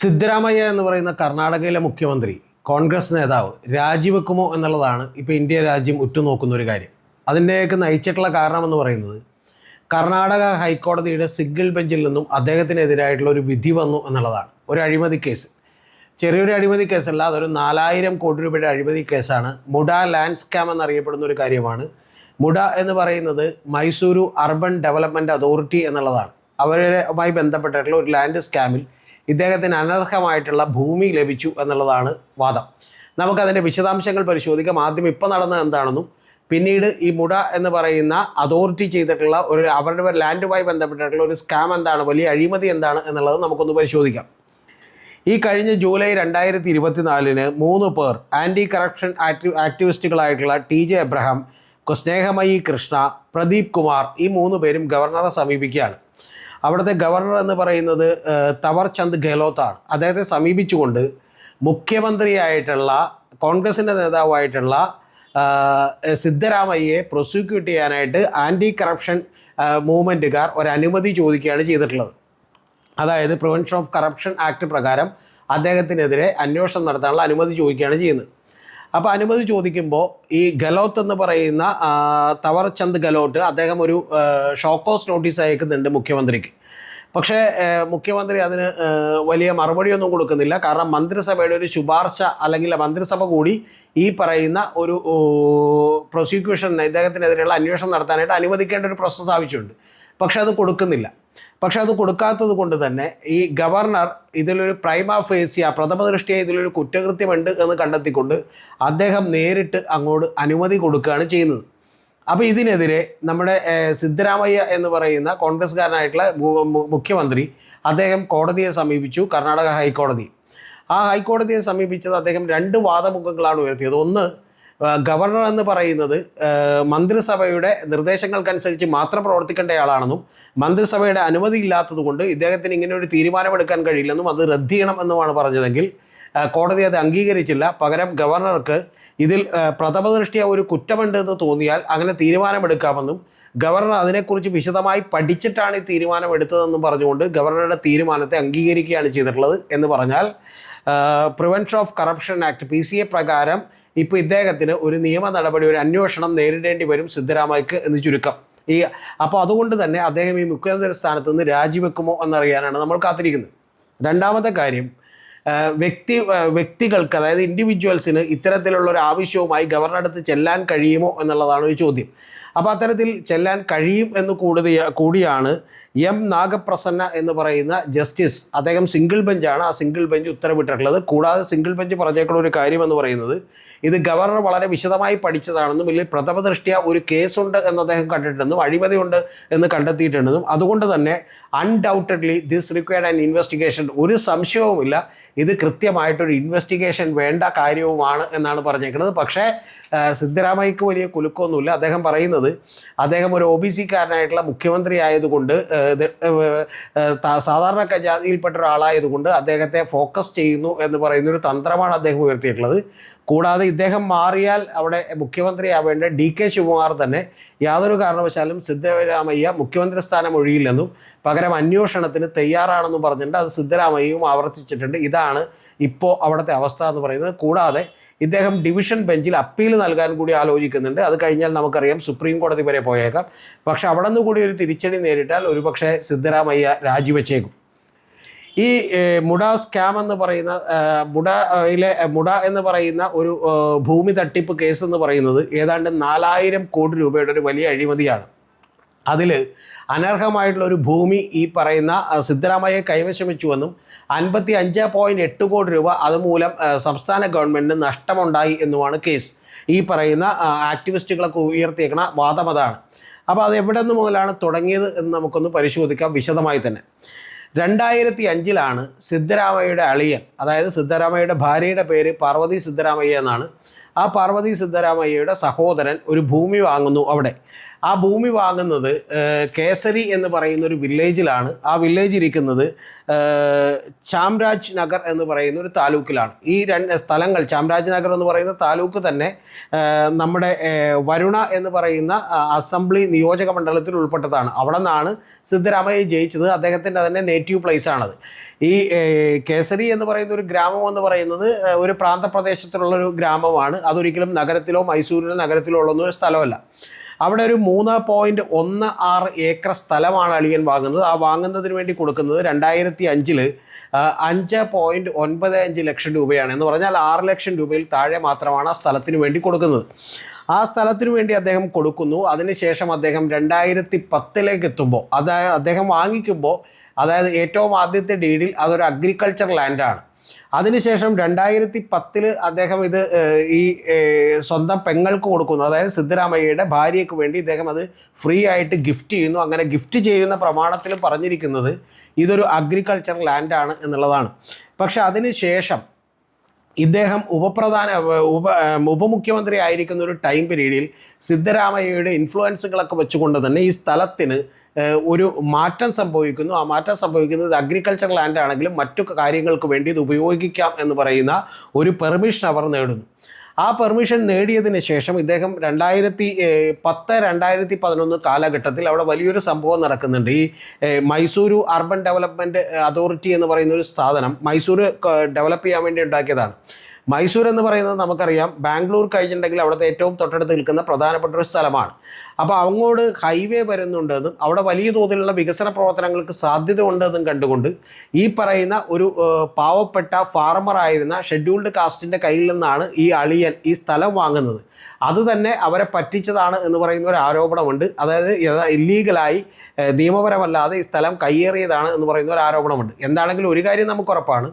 സിദ്ധരാമയ്യ എന്ന് പറയുന്ന കർണാടകയിലെ മുഖ്യമന്ത്രി കോൺഗ്രസ് നേതാവ് രാജിവെക്കുമോ എന്നുള്ളതാണ് ഇപ്പോൾ ഇന്ത്യ രാജ്യം ഉറ്റുനോക്കുന്ന ഒരു കാര്യം. അതിന്റെയൊക്കെ നയിച്ചിട്ടുള്ള കാരണം എന്ന് പറയുന്നത് കർണാടക ഹൈക്കോടതിയുടെ സിംഗിൾ ബെഞ്ചിൽ നിന്നും അദ്ദേഹത്തിനെതിരായിട്ടുള്ള ഒരു വിധി വന്നു എന്നുള്ളതാണ്. ഒരു അഴിമതി കേസ്. ചെറിയൊരു അഴിമതി കേസല്ല അതൊരു നാലായിരം കോടി രൂപയുടെ അഴിമതി കേസാണ്. മുഡ ലാൻഡ് സ്കാം എന്നറിയപ്പെടുന്ന ഒരു കാര്യമാണ്. മുഡ എന്ന് പറയുന്നത് മൈസൂരു അർബൻ ഡെവലപ്മെന്റ് അതോറിറ്റി എന്നുള്ളതാണ്. അവരുമായി ബന്ധപ്പെട്ടിട്ടുള്ള ഒരു ലാൻഡ് സ്കാമിൽ ഇദ്ദേഹത്തിന് അനർഹമായിട്ടുള്ള ഭൂമി ലഭിച്ചു എന്നുള്ളതാണ് വാദം. നമുക്കതിന്റെ വിശദാംശങ്ങൾ പരിശോധിക്കാം. ആദ്യം ഇപ്പം നടന്ന എന്താണെന്നും പിന്നീട് ഈ മുട എന്ന് പറയുന്ന അതോറിറ്റി ചെയ്തിട്ടുള്ള ഒരു അവരുടെ ലാൻഡുമായി ബന്ധപ്പെട്ടിട്ടുള്ള ഒരു സ്കാം എന്താണ് വലിയ അഴിമതി എന്താണ് എന്നുള്ളത് നമുക്കൊന്ന് പരിശോധിക്കാം. ഈ കഴിഞ്ഞ ജൂലൈ രണ്ടായിരത്തി ഇരുപത്തിനാലിന് മൂന്ന് പേർ ആന്റി കറപ്ഷൻ ആക്ടി ആക്ടിവിസ്റ്റുകളായിട്ടുള്ള T J Abraham Snehamayi Krishna Pradeep Kumar ഈ മൂന്ന് പേരും ഗവർണറെ സമീപിക്കുകയാണ്. അവിടുത്തെ ഗവർണർ എന്ന് പറയുന്നത് തവർചന്ദ് തവർ ചന്ദ് ഗെഹ്ലോത്താണ് അദ്ദേഹത്തെ സമീപിച്ചുകൊണ്ട് മുഖ്യമന്ത്രിയായിട്ടുള്ള കോൺഗ്രസിന്റെ നേതാവായിട്ടുള്ള സിദ്ധരാമയ്യയെ പ്രോസിക്യൂട്ട് ചെയ്യാനായിട്ട് ആന്റി കറപ്ഷൻ മൂവ്മെന്റുകാർ ഒരനുമതി ചോദിക്കുകയാണ് ചെയ്തിട്ടുള്ളത്. അതായത് പ്രിവെൻഷൻ ഓഫ് കറപ്ഷൻ ആക്ട് പ്രകാരം അദ്ദേഹത്തിനെതിരെ അന്വേഷണം നടത്താനുള്ള അനുമതി ചോദിക്കുകയാണ് ചെയ്യുന്നത്. അപ്പോൾ അനുമതി ചോദിക്കുമ്പോൾ ഈ ഗലോത്ത് എന്ന് പറയുന്ന ആ, തവർ ചന്ദ് ഗലോട്ട് അദ്ദേഹം ഒരു ഷോക്കോസ് നോട്ടീസ് അയക്കുന്നുണ്ട് മുഖ്യമന്ത്രിക്ക്. പക്ഷേ മുഖ്യമന്ത്രി അതിന് വലിയ മറുപടിയൊന്നും കൊടുക്കുന്നില്ല. കാരണം മന്ത്രിസഭയുടെ ഒരു ശുപാർശ അല്ലെങ്കിൽ മന്ത്രിസഭ കൂടി ഈ പറയുന്ന ഒരു പ്രോസിക്യൂഷൻ ഇദ്ദേഹത്തിനെതിരെയുള്ള അന്വേഷണം നടത്താനായിട്ട് അനുവദിക്കേണ്ട ഒരു പ്രോസസ്സ് ആവശ്യമുണ്ട്. പക്ഷെ അത് കൊടുക്കുന്നില്ല. പക്ഷെ അത് കൊടുക്കാത്തത് കൊണ്ട് തന്നെ ഈ ഗവർണർ ഇതിലൊരു പ്രൈമ ഫേസിയ പ്രഥമ ദൃഷ്ടിയ ഇതിലൊരു കുറ്റകൃത്യമുണ്ട് എന്ന് കണ്ടെത്തിക്കൊണ്ട് അദ്ദേഹം നേരിട്ട് അങ്ങോട്ട് അനുമതി കൊടുക്കുകയാണ് ചെയ്യുന്നത്. അപ്പോൾ ഇതിനെതിരെ നമ്മുടെ സിദ്ധരാമയ്യ എന്ന് പറയുന്ന കോൺഗ്രസ്സുകാരനായിട്ടുള്ള മുഖ്യമന്ത്രി അദ്ദേഹം കോടതിയെ സമീപിച്ചു കർണാടക ഹൈക്കോടതി. ആ ഹൈക്കോടതിയെ സമീപിച്ചത് അദ്ദേഹം രണ്ട് വാദമുഖങ്ങളാണ് ഉയർത്തിയത്. ഒന്ന് ഗവർണർ എന്ന് പറയുന്നത് മന്ത്രിസഭയുടെ നിർദ്ദേശങ്ങൾക്കനുസരിച്ച് മാത്രം പ്രവർത്തിക്കേണ്ടയാളാണെന്നും മന്ത്രിസഭയുടെ അനുമതി ഇല്ലാത്തതുകൊണ്ട് ഇദ്ദേഹത്തിന് ഇങ്ങനെ ഒരു തീരുമാനമെടുക്കാൻ കഴിയില്ലെന്നും അത് റദ്ദ് ചെയ്യണം എന്നുമാണ് പറഞ്ഞതെങ്കിൽ കോടതി അത് അംഗീകരിച്ചില്ല. പകരം ഗവർണർക്ക് ഇതിൽ പ്രഥമദൃഷ്ടിയ ഒരു കുറ്റമുണ്ട് എന്ന് തോന്നിയാൽ അങ്ങനെ തീരുമാനമെടുക്കാമെന്നും ഗവർണർ അതിനെക്കുറിച്ച് വിശദമായി പഠിച്ചിട്ടാണ് ഈ തീരുമാനം എടുത്തതെന്നും പറഞ്ഞുകൊണ്ട് ഗവർണറുടെ തീരുമാനത്തെ അംഗീകരിക്കുകയാണ് ചെയ്തിട്ടുള്ളത് എന്ന് പറഞ്ഞാൽ prevention of corruption act P പ്രകാരം ഇപ്പോൾ ഇദ്ദേഹത്തിന് ഒരു നിയമ നടപടി ഒരു അന്വേഷണം നേരിടേണ്ടി വരും സിദ്ധരാമയ്ക്ക് എന്ന് ചുരുക്കം. ഈ അപ്പോൾ അതുകൊണ്ട് തന്നെ അദ്ദേഹം ഈ മുഖ്യമന്ത്രി സ്ഥാനത്ത് നിന്ന് രാജിവെക്കുമോ എന്നറിയാനാണ് നമ്മൾ കാത്തിരിക്കുന്നത്. രണ്ടാമത്തെ കാര്യം വ്യക്തി വ്യക്തികൾക്ക് അതായത് ഇൻഡിവിജ്വൽസിന് ഇത്തരത്തിലുള്ള ഒരു ആവശ്യവുമായി ഗവർണർ അടുത്ത് ചെല്ലാൻ കഴിയുമോ എന്നുള്ളതാണ് ഒരു ചോദ്യം. അപ്പോൾ അത്തരത്തിൽ ചെല്ലാൻ കഴിയും എന്ന് കൂടുതൽ കൂടിയാണ് എം നാഗപ്രസന്ന എന്ന് പറയുന്ന ജസ്റ്റിസ്. അദ്ദേഹം സിംഗിൾ ബെഞ്ചാണ്. ആ സിംഗിൾ ബെഞ്ച് ഉത്തരവിട്ടിട്ടുള്ളത്. കൂടാതെ സിംഗിൾ ബെഞ്ച് പറഞ്ഞേക്കുള്ള ഒരു കാര്യം എന്ന് പറയുന്നത് ഇത് ഗവർണർ വളരെ വിശദമായി പഠിച്ചതാണെന്നും ഇല്ലെങ്കിൽ പ്രഥമ ദൃഷ്ടിയ ഒരു കേസുണ്ട് എന്ന് അദ്ദേഹം കണ്ടിട്ടുണ്ടെന്നും അഴിമതിയുണ്ട് എന്ന് കണ്ടെത്തിയിട്ടുണ്ടെന്നും. അതുകൊണ്ട് തന്നെ undoubtedly this required an investigation ഒരു സംശയവുമില്ല. ഇത് കൃത്യമായിട്ടൊരു ഇൻവെസ്റ്റിഗേഷൻ വേണ്ട കാര്യവുമാണ് എന്നാണ് പറഞ്ഞേക്കുന്നത്. പക്ഷേ സിദ്ധരാമയ്യക്ക് വലിയ കുലുക്കമൊന്നുമില്ല അദ്ദേഹം പറയുന്നത് അദ്ദേഹം ഒരു ഒ ബി സിക്കാരനായിട്ടുള്ള മുഖ്യമന്ത്രി ആയതുകൊണ്ട് സാധാരണ ജാതിയിൽപ്പെട്ട ഒരാളായതുകൊണ്ട് അദ്ദേഹത്തെ ഫോക്കസ് ചെയ്യുന്നു എന്ന് പറയുന്ന ഒരു തന്ത്രമാണ് അദ്ദേഹം ഉയർത്തിയിട്ടുള്ളത്. കൂടാതെ ഇദ്ദേഹം മാറിയാൽ അവിടെ മുഖ്യമന്ത്രിയാവേണ്ട ഡി കെ ശിവകുമാർ തന്നെ യാതൊരു കാരണവശാലും സിദ്ധരാമയ്യ മുഖ്യമന്ത്രി സ്ഥാനം ഒഴിയില്ലെന്നും പകരം അന്വേഷണത്തിന് തയ്യാറാണെന്നും പറഞ്ഞിട്ടുണ്ട്. അത് സിദ്ധരാമയ്യയും ആവർത്തിച്ചിട്ടുണ്ട്. ഇതാണ് ഇപ്പോൾ അവിടുത്തെ അവസ്ഥ എന്ന് പറയുന്നത്. കൂടാതെ ഇദ്ദേഹം ഡിവിഷൻ ബെഞ്ചിൽ അപ്പീൽ നൽകാൻ കൂടി ആലോചിക്കുന്നുണ്ട്. അത് കഴിഞ്ഞാൽ നമുക്കറിയാം സുപ്രീം കോടതി വരെ പോയേക്കാം. പക്ഷെ അവിടെ നിന്ന് കൂടി ഒരു തിരിച്ചടി നേരിട്ടാൽ ഒരുപക്ഷെ സിദ്ധരാമയ്യ രാജിവെച്ചേക്കും. ഈ മുട സ്കാം എന്ന് പറയുന്ന മുടയിലെ മുട എന്ന് പറയുന്ന ഒരു ഭൂമി തട്ടിപ്പ് കേസ് എന്ന് പറയുന്നത് ഏതാണ്ട് നാലായിരം കോടി രൂപയുടെ ഒരു വലിയ അഴിമതിയാണ്. അതിൽ അനർഹമായിട്ടുള്ള ഒരു ഭൂമി ഈ പറയുന്ന സിദ്ധരാമയ്യ കൈവശം വെച്ചുവെന്നും അൻപത്തി അഞ്ച് പോയിന്റ് എട്ട് കോടി രൂപ അതുമൂലം സംസ്ഥാന ഗവൺമെന്റിന് നഷ്ടമുണ്ടായി എന്നുമാണ് കേസ്. ഈ പറയുന്ന ആക്ടിവിസ്റ്റുകളൊക്കെ ഉയർത്തിയേക്കണ വാദം അതാണ്. അപ്പോൾ അത് എവിടെ നിന്ന് മുതലാണ് തുടങ്ങിയത് എന്ന് നമുക്കൊന്ന് പരിശോധിക്കാം വിശദമായി തന്നെ. രണ്ടായിരത്തി അഞ്ചിലാണ് സിദ്ധരാമയ്യയുടെ അളിയൻ അതായത് സിദ്ധരാമയ്യയുടെ ഭാര്യയുടെ പേര് പാർവതി സിദ്ധരാമയ്യ എന്നാണ്. ആ പാർവതി സിദ്ധരാമയ്യയുടെ സഹോദരൻ ഒരു ഭൂമി വാങ്ങുന്നു അവിടെ. ആ ഭൂമി വാങ്ങുന്നത് കേസരി എന്ന് പറയുന്ന ഒരു വില്ലേജിലാണ്. ആ വില്ലേജ് ഇരിക്കുന്നത് ചാംരാജ് നഗർ എന്ന് പറയുന്ന ഒരു താലൂക്കിലാണ്. ഈ രണ്ട് സ്ഥലങ്ങൾ ചാംരാജ് നഗർ എന്ന് പറയുന്ന താലൂക്ക് തന്നെ നമ്മുടെ വരുണ എന്ന് പറയുന്ന അസംബ്ലി നിയോജക മണ്ഡലത്തിൽ ഉൾപ്പെട്ടതാണ്. അവിടെ നിന്നാണ് സിദ്ധരാമയ്യ ജയിച്ചത്. അദ്ദേഹത്തിന്റെ തന്നെ നേറ്റീവ് പ്ലേസ് ആണത്. ഈ കേസരി എന്ന് പറയുന്ന ഒരു ഗ്രാമം എന്ന് പറയുന്നത് ഒരു പ്രാന്തപ്രദേശത്തുള്ള ഒരു ഗ്രാമമാണ്. അതൊരിക്കലും നഗരത്തിലോ മൈസൂരിലോ നഗരത്തിലോ ഉള്ളൊന്നും ഒരു സ്ഥലമല്ല. അവിടെ ഒരു മൂന്ന് പോയിന്റ് ഒന്ന് ആറ് ഏക്കർ സ്ഥലമാണ് അളിയൻ വാങ്ങുന്നത്. ആ വാങ്ങുന്നതിന് വേണ്ടി കൊടുക്കുന്നത് രണ്ടായിരത്തി അഞ്ചിൽ അഞ്ച് പോയിന്റ് ഒൻപത് അഞ്ച് ലക്ഷം രൂപയാണ്. എന്ന് പറഞ്ഞാൽ ആറ് ലക്ഷം രൂപയിൽ താഴെ മാത്രമാണ് ആ സ്ഥലത്തിന് വേണ്ടി കൊടുക്കുന്നത്. ആ സ്ഥലത്തിന് വേണ്ടി അദ്ദേഹം കൊടുക്കുന്നു. അതിനുശേഷം അദ്ദേഹം രണ്ടായിരത്തി പത്തിലേക്ക് എത്തുമ്പോൾ അതായത് അദ്ദേഹം വാങ്ങിക്കുമ്പോൾ അതായത് ഏറ്റവും ആദ്യത്തെ ഡീഡിൽ അതൊരു അഗ്രികൾച്ചർ ലാൻഡാണ് അതിനുശേഷം രണ്ടായിരത്തി പത്തിൽ അദ്ദേഹം ഇത് ഈ സ്വന്തം പെങ്ങൾക്ക് കൊടുക്കുന്നു. അതായത് സിദ്ധരാമയ്യയുടെ ഭാര്യയ്ക്ക് വേണ്ടി ഇദ്ദേഹം അത് ഫ്രീ ആയിട്ട് ഗിഫ്റ്റ് ചെയ്യുന്നു. അങ്ങനെ ഗിഫ്റ്റ് ചെയ്യുന്ന പ്രമാണത്തിൽ പറഞ്ഞിരിക്കുന്നത് ഇതൊരു അഗ്രികൾച്ചർ ലാൻഡാണ് എന്നുള്ളതാണ്. പക്ഷെ അതിന് ശേഷം ഇദ്ദേഹം ഉപപ്രധാന ഉപ ഉപമുഖ്യമന്ത്രി ആയിരിക്കുന്ന ഒരു ടൈം പീരീഡിൽ സിദ്ധരാമയ്യയുടെ ഇൻഫ്ലുവൻസുകളൊക്കെ വെച്ചുകൊണ്ട് തന്നെ ഈ സ്ഥലത്തിന് ഒരു മാറ്റം സംഭവിക്കുന്നു. ആ മാറ്റം സംഭവിക്കുന്നത് അഗ്രികൾച്ചർ ലാൻഡ് ആണെങ്കിലും മറ്റു കാര്യങ്ങൾക്ക് വേണ്ടി ഇത് ഉപയോഗിക്കാം എന്ന് പറയുന്ന ഒരു പെർമിഷൻ അവർ നേടുന്നു. ആ പെർമിഷൻ നേടിയതിന് ശേഷം ഇദ്ദേഹം രണ്ടായിരത്തി പത്ത് രണ്ടായിരത്തി പതിനൊന്ന് കാലഘട്ടത്തിൽ അവിടെ വലിയൊരു സംഭവം നടക്കുന്നുണ്ട്. ഈ മൈസൂരു അർബൻ ഡെവലപ്മെന്റ് അതോറിറ്റി എന്ന് പറയുന്ന ഒരു സ്ഥാപനം മൈസൂര് ഡെവലപ്പ് ചെയ്യാൻ വേണ്ടി ഉണ്ടാക്കിയതാണ്. മൈസൂർ എന്ന് പറയുന്നത് നമുക്കറിയാം. ബാംഗ്ലൂർ കഴിഞ്ഞിട്ടുണ്ടെങ്കിൽ അവിടുത്തെ ഏറ്റവും തൊട്ടടുത്ത് നിൽക്കുന്ന പ്രധാനപ്പെട്ട ഒരു സ്ഥലമാണ്. അപ്പോൾ അങ്ങോട്ട് ഹൈവേ വരുന്നുണ്ടെന്നും അവിടെ വലിയ തോതിലുള്ള വികസന പ്രവർത്തനങ്ങൾക്ക് സാധ്യത ഉണ്ടെന്നും കണ്ടുകൊണ്ട് ഈ പറയുന്ന ഒരു പാവപ്പെട്ട ഫാർമർ ആയിരുന്ന ഷെഡ്യൂൾഡ് കാസ്റ്റിന്റെ കയ്യിൽ നിന്നാണ് ഈ അളിയൻ ഈ സ്ഥലം വാങ്ങുന്നത്. അത് തന്നെ അവരെ പറ്റിച്ചതാണ് എന്ന് പറയുന്ന ഒരു ആരോപണമുണ്ട്. അതായത് ഇല്ലീഗലായി നിയമപരമല്ലാതെ ഈ സ്ഥലം കയ്യേറിയതാണ് എന്ന് പറയുന്ന ഒരു ആരോപണമുണ്ട്. എന്താണെങ്കിലും ഒരു കാര്യം നമുക്ക് ഉറപ്പാണ്.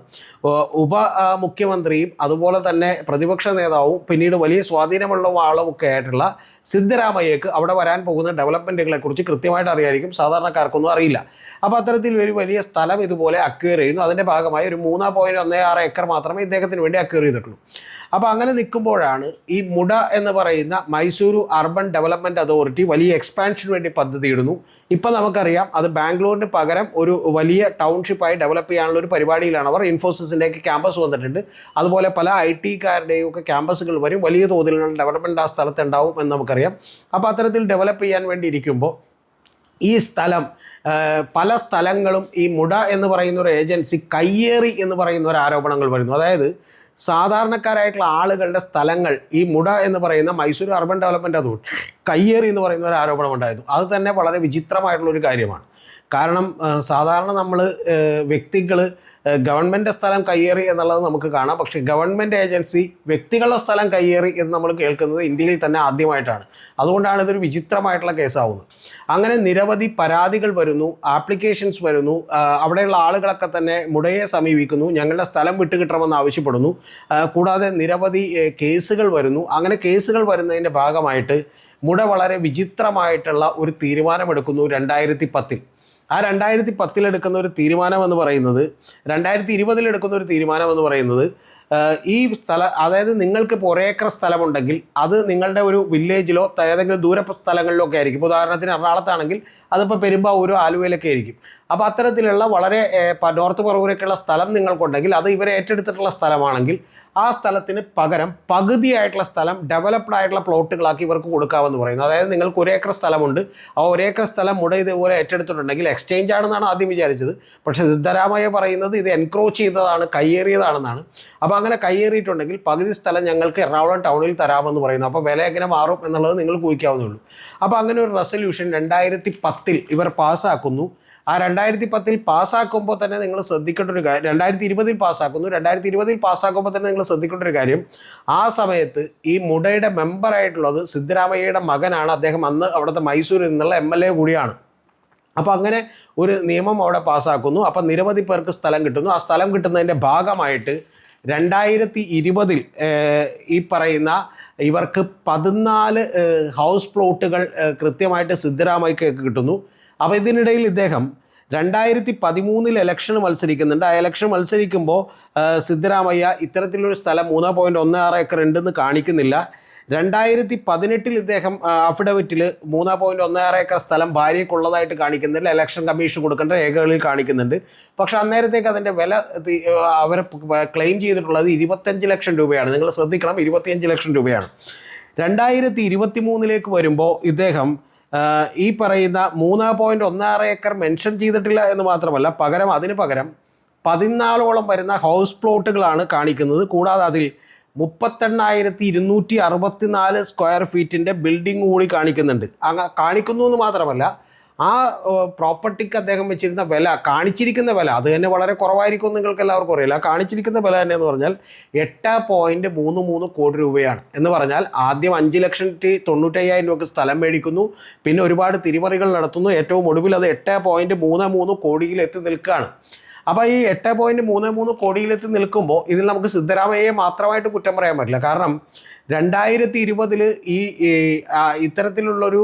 ഉപ മുഖ്യമന്ത്രിയും അതുപോലെ തന്നെ പ്രതിപക്ഷ നേതാവും പിന്നീട് വലിയ സ്വാധീനമുള്ള ആളും ഒക്കെ ആയിട്ടുള്ള സിദ്ധരാമയ്യക്ക് അവിടെ വരാൻ പോകുന്ന ഡെവലപ്മെന്റുകളെ കുറിച്ച് കൃത്യമായിട്ട് അറിയായിരിക്കും. സാധാരണക്കാർക്കൊന്നും അറിയില്ല. അപ്പോൾ അത്തരത്തിൽ ഒരു വലിയ സ്ഥലം ഇതുപോലെ അക്വയർ ചെയ്യുന്നു. അതിന്റെ ഭാഗമായി ഒരു മൂന്ന് പോയിന്റ് ഒന്നേ ആറ് ഏക്കർ മാത്രമേ ഇദ്ദേഹത്തിന് വേണ്ടി അക്വയർ ചെയ്തിട്ടുള്ളൂ. അപ്പോൾ അങ്ങനെ നിൽക്കുമ്പോഴാണ് ഈ മുട എന്ന് പറയുന്ന മൈസൂരു അർബൻ ഡെവലപ്മെന്റ് അതോറിറ്റി വലിയ എക്സ്പാൻഷന് വേണ്ടി പദ്ധതി ഇടുന്നു. ഇപ്പോൾ നമുക്കറിയാം അത് ബാംഗ്ലൂരിന് പകരം ഒരു വലിയ ടൗൺഷിപ്പായി ഡെവലപ്പ് ചെയ്യാനുള്ള ഒരു പരിപാടിയിലാണ് അവർ ഇൻഫോസിസിന്റെയൊക്കെ ക്യാമ്പസ് വന്നിട്ടുണ്ട്. അതുപോലെ പല ഐ ടിക്കാരുടെയും ഒക്കെ ക്യാമ്പസുകൾ വരും. വലിയ തോതിലുള്ള ഡെവലപ്മെന്റ് ആ സ്ഥലത്ത് ഉണ്ടാവും എന്ന് നമുക്കറിയാം. അപ്പോൾ അത്തരത്തിൽ ഡെവലപ്പ് ചെയ്യാൻ വേണ്ടി ഇരിക്കുമ്പോൾ ഈ സ്ഥലം പല സ്ഥലങ്ങളും ഈ മുട എന്ന് പറയുന്ന ഒരു ഏജൻസി കയ്യേറി എന്ന് പറയുന്ന ഒരു ആരോപണങ്ങൾ വരുന്നു. അതായത് സാധാരണക്കാരായിട്ടുള്ള ആളുകളുടെ സ്ഥലങ്ങൾ ഈ മുട എന്ന് പറയുന്ന മൈസൂർ അർബൻ ഡെവലപ്മെന്റ് അതോറിറ്റി കയ്യേറി എന്ന് പറയുന്ന ഒരു ആരോപണം ഉണ്ടായിരുന്നു. അത് തന്നെ വളരെ വിചിത്രമായിട്ടുള്ള ഒരു കാര്യമാണ്. കാരണം സാധാരണ നമ്മൾ വ്യക്തികൾ ഗവൺമെന്റ് സ്ഥലം കയ്യേറി എന്നുള്ളത് നമുക്ക് കാണാം. പക്ഷേ ഗവൺമെന്റ് ഏജൻസി വ്യക്തികളുടെ സ്ഥലം കയ്യേറി എന്ന് നമ്മൾ കേൾക്കുന്നത് ഇന്ത്യയിൽ തന്നെ ആദ്യമായിട്ടാണ്. അതുകൊണ്ടാണ് ഇതൊരു വിചിത്രമായിട്ടുള്ള കേസാവുന്നത്. അങ്ങനെ നിരവധി പരാതികൾ വരുന്നു ആപ്ലിക്കേഷൻസ് വരുന്നു അവിടെയുള്ള ആളുകളൊക്കെ തന്നെ മുടയെ സമീപിക്കുന്നു ഞങ്ങളുടെ സ്ഥലം വിട്ടുകിട്ടണമെന്ന് ആവശ്യപ്പെടുന്നു കൂടാതെ നിരവധി കേസുകൾ വരുന്നു. അങ്ങനെ കേസുകൾ വരുന്നതിന്റെ ഭാഗമായിട്ട് മുട വളരെ വിചിത്രമായിട്ടുള്ള ഒരു തീരുമാനമെടുക്കുന്നു രണ്ടായിരത്തി പത്തിൽ. ആ രണ്ടായിരത്തി പത്തിലെടുക്കുന്ന ഒരു തീരുമാനം എന്ന് പറയുന്നത് രണ്ടായിരത്തി ഇരുപതിലെടുക്കുന്ന ഒരു തീരുമാനം എന്ന് പറയുന്നത് ഈ സ്ഥല അതായത് നിങ്ങൾക്ക് ഇപ്പോൾ ഒരേക്കർ സ്ഥലമുണ്ടെങ്കിൽ അത് നിങ്ങളുടെ ഒരു വില്ലേജിലോ ഏതെങ്കിലും ദൂര സ്ഥലങ്ങളിലോ ഒക്കെ ആയിരിക്കും. ഉദാഹരണത്തിന് എറണാകുളത്താണെങ്കിൽ അതിപ്പോൾ പെരുമ്പാവൂരോ ആലുവയിലൊക്കെ ആയിരിക്കും. അപ്പോൾ അത്തരത്തിലുള്ള വളരെ നോർത്ത് പറവൂരൊക്കെയുള്ള സ്ഥലം നിങ്ങൾക്കുണ്ടെങ്കിൽ അത് ഇവരെ ഏറ്റെടുത്തിട്ടുള്ള സ്ഥലമാണെങ്കിൽ ആ സ്ഥലത്തിന് പകരം പകുതിയായിട്ടുള്ള സ്ഥലം ഡെവലപ്ഡ് ആയിട്ടുള്ള പ്ലോട്ടുകളാക്കി ഇവർക്ക് കൊടുക്കാമെന്ന് പറയുന്നു. അതായത് നിങ്ങൾക്ക് ഒരേക്കർ സ്ഥലമുണ്ട്. ആ ഒരേക്കർ സ്ഥലം മുട ഇതുപോലെ ഏറ്റെടുത്തിട്ടുണ്ടെങ്കിൽ എക്സ്ചേഞ്ച് ആണെന്നാണ് ആദ്യം വിചാരിച്ചത്. പക്ഷേ സിദ്ധരാമയ്യ പറയുന്നത് ഇത് എൻക്രോച്ച് ചെയ്തതാണ് കയ്യേറിയതാണെന്നാണ്. അപ്പോൾ അങ്ങനെ കയ്യേറിയിട്ടുണ്ടെങ്കിൽ പകുതി സ്ഥലം ഞങ്ങൾക്ക് എറണാകുളം ടൗണിൽ തരാമെന്ന് പറയുന്നു. അപ്പോൾ വില എങ്ങനെ മാറും എന്നുള്ളത് നിങ്ങൾ ഊഹിക്കാവുന്നേ ഉള്ളൂ. അപ്പോൾ അങ്ങനെ ഒരു റെസൊല്യൂഷൻ രണ്ടായിരത്തി പത്തിൽ ഇവർ പാസ്സാക്കുന്നു ആ രണ്ടായിരത്തി പത്തിൽ പാസ്സാക്കുമ്പോൾ തന്നെ നിങ്ങൾ ശ്രദ്ധിക്കേണ്ട ഒരു കാര്യം രണ്ടായിരത്തി ഇരുപതിൽ പാസ്സാക്കുന്നു. രണ്ടായിരത്തി ഇരുപതിൽ പാസ്സാക്കുമ്പോൾ തന്നെ നിങ്ങൾ ശ്രദ്ധിക്കേണ്ട ഒരു കാര്യം ആ സമയത്ത് ഈ മുടയുടെ മെമ്പറായിട്ടുള്ളത് സിദ്ധരാമയ്യയുടെ മകനാണ്. അദ്ദേഹം അന്ന് അവിടുത്തെ മൈസൂരിൽ നിന്നുള്ള എം എൽ എ കൂടിയാണ്. അപ്പോൾ അങ്ങനെ ഒരു നിയമം അവിടെ പാസ്സാക്കുന്നു. അപ്പം നിരവധി പേർക്ക് സ്ഥലം കിട്ടുന്നു. ആ സ്ഥലം കിട്ടുന്നതിന്റെ ഭാഗമായിട്ട് രണ്ടായിരത്തി ഇരുപതിൽ ഈ പറയുന്ന ഇവർക്ക് പതിനാല് ഹൗസ് പ്ലോട്ടുകൾ കൃത്യമായിട്ട് സിദ്ധരാമയ്ക്ക് കിട്ടുന്നു. അപ്പോൾ ഇതിനിടയിൽ ഇദ്ദേഹം രണ്ടായിരത്തി പതിമൂന്നിൽ ഇലക്ഷൻ മത്സരിക്കുന്നുണ്ട്. ആ ഇലക്ഷൻ മത്സരിക്കുമ്പോൾ സിദ്ധരാമയ്യ ഇത്തരത്തിലൊരു സ്ഥലം മൂന്ന് പോയിന്റ് ഒന്ന് ആറ് ഏക്കർ ഉണ്ടെന്ന് കാണിക്കുന്നില്ല. രണ്ടായിരത്തി പതിനെട്ടിൽ ഇദ്ദേഹം അഫിഡവിറ്റിൽ മൂന്ന് പോയിന്റ് ഒന്ന് ആറ് ഏക്കർ സ്ഥലം ഭാര്യയ്ക്കുള്ളതായിട്ട് കാണിക്കുന്നില്ല. ഇലക്ഷൻ കമ്മീഷൻ കൊടുക്കേണ്ട രേഖകളിൽ കാണിക്കുന്നുണ്ട്. പക്ഷേ അന്നേരത്തേക്ക് അതിന്റെ വില അവർ ക്ലെയിം ചെയ്തിട്ടുള്ളത് ഇരുപത്തഞ്ച് ലക്ഷം രൂപയാണ്. നിങ്ങൾ ശ്രദ്ധിക്കണം ഇരുപത്തിയഞ്ച് ലക്ഷം രൂപയാണ്. രണ്ടായിരത്തി ഇരുപത്തി മൂന്നിലേക്ക് വരുമ്പോൾ ഇദ്ദേഹം ഈ പറയുന്ന മൂന്ന് പോയിന്റ് ഒന്നാറ് ഏക്കർ മെൻഷൻ ചെയ്തിട്ടില്ല എന്ന് മാത്രമല്ല പകരം അതിന് പകരം പതിനാലോളം വരുന്ന ഹൗസ് പ്ലോട്ടുകളാണ് കാണിക്കുന്നത്. കൂടാതെ അതിൽ മുപ്പത്തെണ്ണായിരത്തി ഇരുന്നൂറ്റി അറുപത്തിനാല് സ്ക്വയർ ഫീറ്റിന്റെ ബിൽഡിംഗ് കൂടി കാണിക്കുന്നുണ്ട് അങ്ങ് കാണിക്കുന്നു എന്ന് മാത്രമല്ല ആ പ്രോപ്പർട്ടിക്ക് അദ്ദേഹം വെച്ചിരുന്ന വില കാണിച്ചിരിക്കുന്ന വില അത് തന്നെ വളരെ കുറവായിരിക്കും നിങ്ങൾക്ക് എല്ലാവർക്കും അറിയില്ല കാണിച്ചിരിക്കുന്ന വില തന്നെ എന്ന് പറഞ്ഞാൽ എട്ട് പോയിന്റ് മൂന്ന് മൂന്ന് കോടി രൂപയാണ് എന്ന് പറഞ്ഞാൽ ആദ്യം അഞ്ച് ലക്ഷത്തി തൊണ്ണൂറ്റയ്യായിരം രൂപയ്ക്ക് സ്ഥലം മേടിക്കുന്നു പിന്നെ ഒരുപാട് തിരിമറികൾ നടത്തുന്നു. ഏറ്റവും ഒടുവിൽ അത് എട്ട് പോയിന്റ് മൂന്ന് മൂന്ന് കോടിയിൽ എത്തി നിൽക്കുകയാണ്. അപ്പോൾ ഈ എട്ട് പോയിന്റ് മൂന്ന് മൂന്ന് കോടിയിലെത്തി നിൽക്കുമ്പോൾ ഇതിൽ നമുക്ക് സിദ്ധരാമയ്യയെ മാത്രമായിട്ട് കുറ്റം പറയാൻ പറ്റില്ല. കാരണം രണ്ടായിരത്തി ഇരുപതിൽ ഈ ഇത്തരത്തിലുള്ളൊരു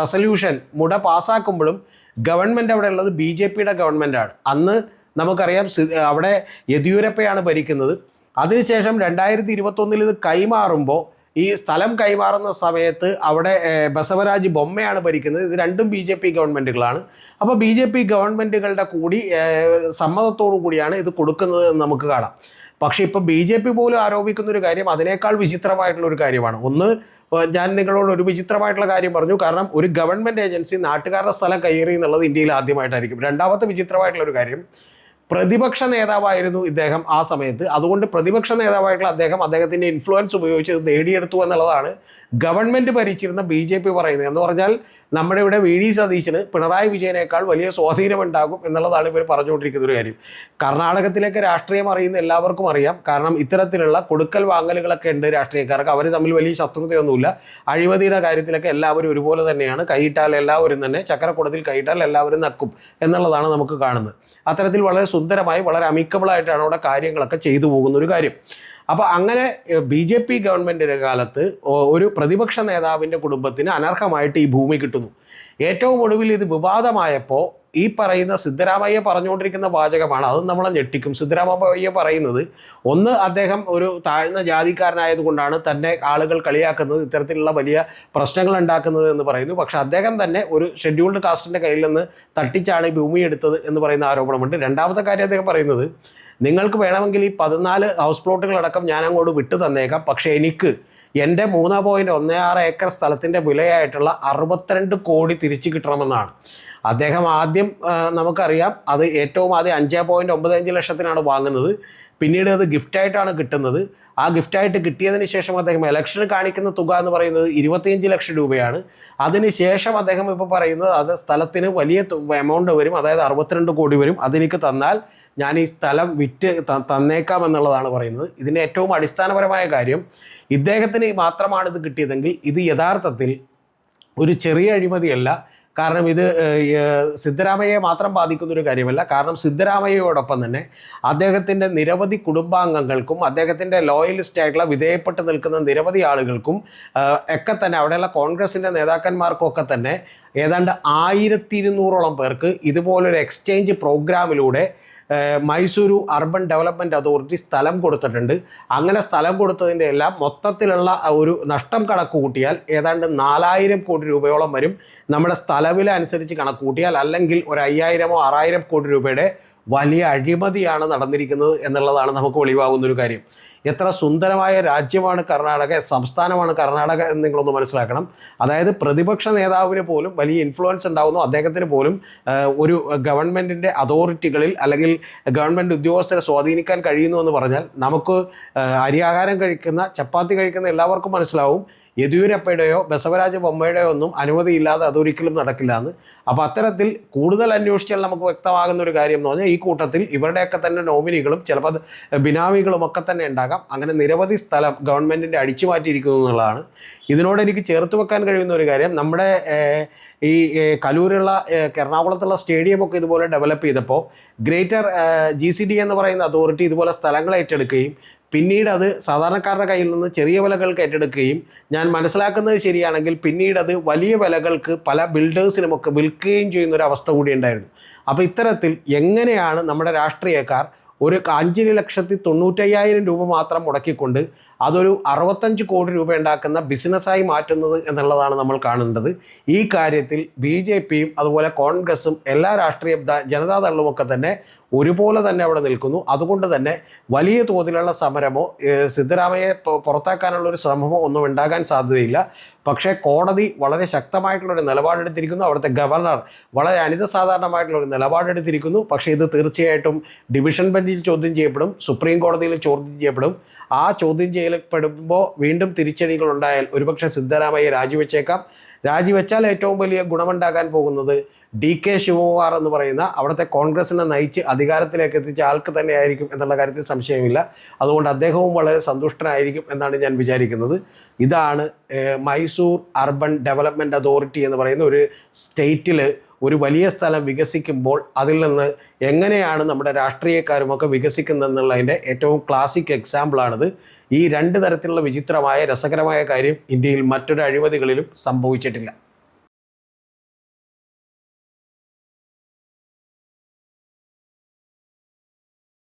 റെസല്യൂഷൻ മുട പാസ്സാക്കുമ്പോഴും ഗവൺമെന്റ് അവിടെ ഉള്ളത് ബി ജെ പിയുടെ ഗവൺമെന്റാണ് അന്ന് നമുക്കറിയാം അവിടെ യെദ്യൂരപ്പയാണ് ഭരിക്കുന്നത്. അതിനുശേഷം രണ്ടായിരത്തി ഇരുപത്തൊന്നിൽ ഇത് കൈമാറുമ്പോൾ ഈ സ്ഥലം കൈമാറുന്ന സമയത്ത് അവിടെ ബസവരാജ് ബൊമ്മയാണ് ഭരിക്കുന്നത്. ഇത് രണ്ടും ബി ജെ പി ഗവൺമെന്റുകളാണ് അപ്പോൾ ബി ജെ പി ഗവൺമെന്റുകളുടെ കൂടി സമ്മതത്തോടു കൂടിയാണ് ഇത് കൊടുക്കുന്നത് എന്ന് നമുക്ക് കാണാം. പക്ഷേ ഇപ്പം ബി ജെ പി പോലും ആരോപിക്കുന്ന ഒരു കാര്യം അതിനേക്കാൾ വിചിത്രമായിട്ടുള്ള ഒരു കാര്യമാണ്. ഒന്ന് ഞാൻ നിങ്ങളോട് ഒരു വിചിത്രമായിട്ടുള്ള കാര്യം പറഞ്ഞു. കാരണം ഒരു ഗവൺമെന്റ് ഏജൻസി നാട്ടുകാരുടെ സ്ഥലം കയറി എന്നുള്ളത് ഇന്ത്യയിൽ ആദ്യമായിട്ടായിരിക്കും. രണ്ടാമത്തെ വിചിത്രമായിട്ടുള്ള ഒരു കാര്യം പ്രതിപക്ഷ നേതാവായിരുന്നു ഇദ്ദേഹം ആ സമയത്ത്. അതുകൊണ്ട് പ്രതിപക്ഷ നേതാവായിട്ടുള്ള അദ്ദേഹം അദ്ദേഹത്തിന്റെ ഇൻഫ്ലുവൻസ് ഉപയോഗിച്ച് നേടിയെടുത്തു എന്നുള്ളതാണ് ഗവൺമെന്റ് ഭരിച്ചിരുന്ന ബി ജെ പി പറയുന്നത് എന്ന് പറഞ്ഞാൽ നമ്മുടെ ഇവിടെ വി ഡി സതീശന് പിണറായി വിജയനേക്കാൾ വലിയ സ്വാധീനമുണ്ടാകും എന്നുള്ളതാണ് ഇവർ പറഞ്ഞുകൊണ്ടിരിക്കുന്ന ഒരു കാര്യം. കർണാടകത്തിലേക്ക് രാഷ്ട്രീയം അറിയുന്ന എല്ലാവർക്കും അറിയാം. കാരണം ഇത്തരത്തിലുള്ള കൊടുക്കൽ വാങ്ങലുകളൊക്കെ ഉണ്ട് രാഷ്ട്രീയക്കാർക്ക്. അവർ തമ്മിൽ വലിയ ശത്രുതയൊന്നുമില്ല. അഴിമതിയുടെ കാര്യത്തിലൊക്കെ എല്ലാവരും ഒരുപോലെ തന്നെയാണ്. കൈയിട്ടാൽ എല്ലാവരും തന്നെ ചക്കരക്കുടത്തിൽ കൈയിട്ടാൽ എല്ലാവരും നക്കും എന്നുള്ളതാണ് നമുക്ക് കാണുന്നത്. അത്തരത്തിൽ വളരെ സുന്ദരമായി വളരെ അമിക്കബിളായിട്ടാണ് അവിടെ കാര്യങ്ങളൊക്കെ ചെയ്തു പോകുന്ന ഒരു കാര്യം. അപ്പോൾ അങ്ങനെ ബി ജെ പി ഗവൺമെന്റിന്റെ കാലത്ത് ഒരു പ്രതിപക്ഷ നേതാവിന്റെ കുടുംബത്തിന് അനർഹമായിട്ട് ഈ ഭൂമി കിട്ടുന്നു. ഏറ്റവും ഒടുവിൽ ഇത് വിവാദമായപ്പോൾ ഈ പറയുന്ന സിദ്ധരാമയ്യ പറഞ്ഞുകൊണ്ടിരിക്കുന്ന വാചകമാണ് അത് നമ്മളെ ഞെട്ടിക്കും. സിദ്ധരാമയ്യ പറയുന്നത് ഒന്ന് അദ്ദേഹം ഒരു താഴ്ന്ന ജാതിക്കാരനായതുകൊണ്ടാണ് തന്നെ ആളുകൾ കളിയാക്കുന്നത് ഇത്തരത്തിലുള്ള വലിയ പ്രശ്നങ്ങൾ ഉണ്ടാക്കുന്നത് എന്ന് പറയുന്നു. പക്ഷെ അദ്ദേഹം തന്നെ ഒരു ഷെഡ്യൂൾഡ് കാസ്റ്റിന്റെ കയ്യിൽ നിന്ന് തട്ടിച്ചാണ് ഈ ഭൂമി എടുത്തത് എന്ന് പറയുന്ന ആരോപണമുണ്ട്. രണ്ടാമത്തെ കാര്യം അദ്ദേഹം പറയുന്നത് നിങ്ങൾക്ക് വേണമെങ്കിൽ ഈ പതിനാല് ഹൗസ് പ്ലോട്ടുകളടക്കം ഞാൻ അങ്ങോട്ട് വിട്ടു തന്നേക്കാം. പക്ഷേ എനിക്ക് എന്റെ മൂന്ന് പോയിന്റ് ഒന്ന് ആറ് ഏക്കർ സ്ഥലത്തിന്റെ വിലയായിട്ടുള്ള അറുപത്തിരണ്ട് കോടി തിരിച്ചു കിട്ടണമെന്നാണ്. അദ്ദേഹം ആദ്യം നമുക്കറിയാം അത് ഏറ്റവും ആദ്യം അഞ്ച് പോയിന്റ് ഒമ്പത് അഞ്ച് ലക്ഷത്തിനാണ് വാങ്ങുന്നത്. പിന്നീട് അത് ഗിഫ്റ്റായിട്ടാണ് കിട്ടുന്നത്. ആ ഗിഫ്റ്റായിട്ട് കിട്ടിയതിന് ശേഷം അദ്ദേഹം ഇലക്ഷന് കാണിക്കുന്ന തുക എന്ന് പറയുന്നത് ഇരുപത്തിയഞ്ച് ലക്ഷം രൂപയാണ്. അതിന് ശേഷം അദ്ദേഹം ഇപ്പോൾ പറയുന്നത് അത് സ്ഥലത്തിന് വലിയ എമൗണ്ട് വരും. അതായത് അറുപത്തിരണ്ട് കോടി വരും. അതെനിക്ക് തന്നാൽ ഞാൻ ഈ സ്ഥലം വിറ്റ് തന്നേക്കാം എന്നുള്ളതാണ് പറയുന്നത്. ഇതിന്റെ ഏറ്റവും അടിസ്ഥാനപരമായ കാര്യം ഇദ്ദേഹത്തിന് മാത്രമാണ് ഇത് കിട്ടിയതെങ്കിൽ ഇത് യഥാർത്ഥത്തിൽ ഒരു ചെറിയ അഴിമതിയല്ല. കാരണം ഇത് സിദ്ധരാമയ്യയെ മാത്രം ബാധിക്കുന്ന ഒരു കാര്യമല്ല. കാരണം സിദ്ധരാമയ്യയോടൊപ്പം തന്നെ അദ്ദേഹത്തിന്റെ നിരവധി കുടുംബാംഗങ്ങൾക്കും അദ്ദേഹത്തിന്റെ ലോയലിസ്റ്റ് ആയിട്ടുള്ള വിധേയപ്പെട്ട് നിൽക്കുന്ന നിരവധി ആളുകൾക്കും ഒക്കെ തന്നെ അവിടെയുള്ള കോൺഗ്രസിന്റെ നേതാക്കന്മാർക്കൊക്കെ തന്നെ ഏതാണ്ട് ആയിരത്തി ഇരുന്നൂറോളം പേർക്ക് ഇതുപോലൊരു എക്സ്ചേഞ്ച് പ്രോഗ്രാമിലൂടെ മൈസൂരു അർബൻ ഡെവലപ്മെന്റ് അതോറിറ്റി സ്ഥലം കൊടുത്തിട്ടുണ്ട്. അങ്ങനെ സ്ഥലം കൊടുത്തതിന്റെ എല്ലാം മൊത്തത്തിലുള്ള ഒരു നഷ്ടം കണക്ക് കൂട്ടിയാൽ ഏതാണ്ട് നാലായിരം കോടി രൂപയോളം വരും. നമ്മുടെ സ്ഥലവില അനുസരിച്ച് കണക്ക് കൂട്ടിയാൽ അല്ലെങ്കിൽ ഒരു അയ്യായിരമോ ആറായിരം കോടി രൂപയുടെ വലിയ അഴിമതിയാണ് നടന്നിരിക്കുന്നത് എന്നുള്ളതാണ് നമുക്ക് വെളിവാകുന്ന ഒരു കാര്യം. എത്ര സുന്ദരമായ രാജ്യമാണ് കർണാടക സംസ്ഥാനമാണ് കർണാടക എന്ന് നിങ്ങളൊന്ന് മനസ്സിലാക്കണം. അതായത് പ്രതിപക്ഷ നേതാവിന് പോലും വലിയ ഇൻഫ്ലുവൻസ് ഉണ്ടാകുന്നു അദ്ദേഹത്തിന് പോലും ഒരു ഗവൺമെന്റിന്റെ അതോറിറ്റികളിൽ അല്ലെങ്കിൽ ഗവൺമെന്റ് ഉദ്യോഗസ്ഥരെ സ്വാധീനിക്കാൻ കഴിയുന്നു എന്ന് പറഞ്ഞാൽ നമുക്ക് അരിയാഹാരം കഴിക്കുന്ന ചപ്പാത്തി കഴിക്കുന്ന എല്ലാവർക്കും മനസ്സിലാവും. യെദ്യൂരപ്പയുടെയോ ബസവരാജ ബൊമ്മയുടെയോ ഒന്നും അനുമതിയില്ലാതെ അതൊരിക്കലും നടക്കില്ല എന്ന്. അപ്പോൾ അത്തരത്തിൽ കൂടുതൽ അന്വേഷിച്ചാൽ നമുക്ക് വ്യക്തമാകുന്ന ഒരു കാര്യം എന്ന് പറഞ്ഞാൽ ഈ കൂട്ടത്തിൽ ഇവരുടെയൊക്കെ തന്നെ നോമിനികളും ചിലപ്പോൾ ബിനാമികളും ഒക്കെ തന്നെ ഉണ്ടാകാം. അങ്ങനെ നിരവധി സ്ഥലം ഗവൺമെന്റിന്റെ അടിച്ചു മാറ്റിയിരിക്കുന്നു എന്നുള്ളതാണ്. ഇതിനോട് എനിക്ക് ചേർത്ത് വെക്കാൻ കഴിയുന്ന ഒരു കാര്യം നമ്മുടെ ഈ കലൂരുള്ള എറണാകുളത്തുള്ള സ്റ്റേഡിയമൊക്കെ ഇതുപോലെ ഡെവലപ്പ് ചെയ്തപ്പോൾ ഗ്രേറ്റർ ജി സി ഡി എന്ന് പറയുന്ന അതോറിറ്റി ഇതുപോലെ സ്ഥലങ്ങൾ ഏറ്റെടുക്കുകയും പിന്നീട് അത് സാധാരണക്കാരുടെ കയ്യിൽ നിന്ന് ചെറിയ വിലകൾക്ക് ഏറ്റെടുക്കുകയും ഞാൻ മനസ്സിലാക്കുന്നത് ശരിയാണെങ്കിൽ പിന്നീട് അത് വലിയ വിലകൾക്ക് പല ബിൽഡേഴ്സിനുമൊക്കെ വിൽക്കുകയും ചെയ്യുന്ന ഒരു അവസ്ഥ കൂടി ഉണ്ടായിരുന്നു. അപ്പോൾ ഇത്തരത്തിൽ എങ്ങനെയാണ് നമ്മുടെ രാഷ്ട്രീയക്കാർ ഒരു അഞ്ച് ലക്ഷത്തി തൊണ്ണൂറ്റയ്യായിരം രൂപ മാത്രം മുടക്കിക്കൊണ്ട് അതൊരു അറുപത്തഞ്ച് കോടി രൂപ ഉണ്ടാക്കുന്ന ബിസിനസ്സായി മാറ്റുന്നത് എന്നുള്ളതാണ് നമ്മൾ കാണേണ്ടത്. ഈ കാര്യത്തിൽ ബി ജെ പിയും അതുപോലെ കോൺഗ്രസും എല്ലാ രാഷ്ട്രീയ ജനതാദളുമൊക്കെ തന്നെ ഒരുപോലെ തന്നെ അവിടെ നിൽക്കുന്നു. അതുകൊണ്ട് തന്നെ വലിയ തോതിലുള്ള സമരമോ സിദ്ധരാമയെ പുറത്താക്കാനുള്ള ഒരു ശ്രമമോ ഒന്നും ഉണ്ടാകാൻ സാധ്യതയില്ല. പക്ഷേ കോടതി വളരെ ശക്തമായിട്ടുള്ളൊരു നിലപാടെടുത്തിരിക്കുന്നു. അവിടുത്തെ ഗവർണർ വളരെ അനിതസാധാരണമായിട്ടുള്ള ഒരു നിലപാടെടുത്തിരിക്കുന്നു. പക്ഷേ ഇത് തീർച്ചയായിട്ടും ഡിവിഷൻ ബെഞ്ചിൽ ചോദ്യം ചെയ്യപ്പെടും സുപ്രീം കോടതിയിൽ ചോദ്യം ചെയ്യപ്പെടും. ആ ചോദ്യം ചെയ്യപ്പെടുമ്പോൾ വീണ്ടും തിരിച്ചടികൾ ഉണ്ടായാൽ ഒരുപക്ഷെ സിദ്ധരാമയ്യ രാജിവെച്ചേക്കാം. രാജിവെച്ചാൽ ഏറ്റവും വലിയ ഗുണമുണ്ടാകാൻ പോകുന്നത് ഡി കെ ശിവകുമാർ എന്ന് പറയുന്ന അവിടുത്തെ കോൺഗ്രസിനെ നയിച്ച് അധികാരത്തിലേക്ക് എത്തിച്ച ആൾക്ക് തന്നെയായിരിക്കും എന്നുള്ള കാര്യത്തിൽ സംശയമില്ല. അതുകൊണ്ട് അദ്ദേഹവും വളരെ സന്തുഷ്ടനായിരിക്കും എന്നാണ് ഞാൻ വിചാരിക്കുന്നത്. ഇതാണ് മൈസൂർ അർബൻ ഡെവലപ്മെന്റ് അതോറിറ്റി എന്ന് പറയുന്ന ഒരു സ്റ്റേറ്റിൽ ഒരു വലിയ സ്ഥലം വികസിക്കുമ്പോൾ അതിൽ നിന്ന് എങ്ങനെയാണ് നമ്മുടെ രാഷ്ട്രീയക്കാരുമൊക്കെ വികസിക്കുന്നതെന്നുള്ളതിന്റെ ഏറ്റവും ക്ലാസിക് എക്സാമ്പിളാണിത് ഈ രണ്ട് തരത്തിലുള്ള വിചിത്രമായ രസകരമായ കാര്യം ഇന്ത്യയിൽ മറ്റൊരു അഴിമതികളിലും സംഭവിച്ചിട്ടില്ല.